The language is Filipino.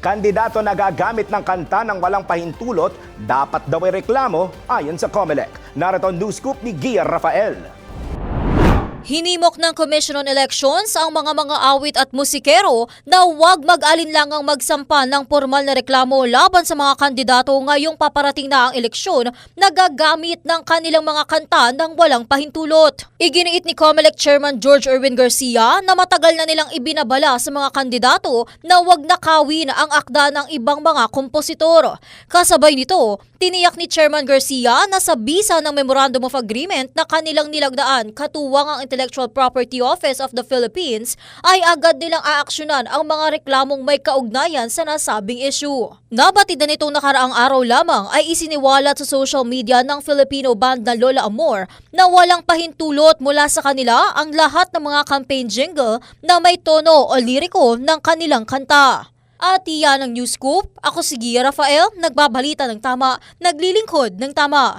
kandidato na gagamit ng kanta ng walang pahintulot, dapat daw ay reklamo ayon sa COMELEC. Narito news scoop ni Gia Rafael. Hinimok ng Commission on Elections ang mga mga awit at musikero na huwag mag-alinlangang magsampa ng formal na reklamo laban sa mga kandidato ngayong paparating na ang eleksyon na gagamit ng kanilang mga kanta ng walang pahintulot. Iginiit ni COMELEC Chairman George Erwin Garcia na matagal na nilang ibinabala sa mga kandidato na huwag nakawin ang akda ng ibang mga kompositor. Kasabay nito, tiniyak ni Chairman Garcia na sa bisa ng Memorandum of Agreement na kanilang nilagdaan katuwang ang Intellectual Property Office of the Philippines ay agad nilang aaksyonan ang mga reklamong may kaugnayan sa nasabing issue. Nabatid na nitong nakaraang araw lamang ay isiniwalat sa social media ng Filipino band na Lola Amor na walang pahintulot mula sa kanila ang lahat ng mga campaign jingle na may tono o liriko ng kanilang kanta. At iyan ang News Scoop. Ako si Gia Rafael, nagbabalita ng tama, naglilingkod ng tama.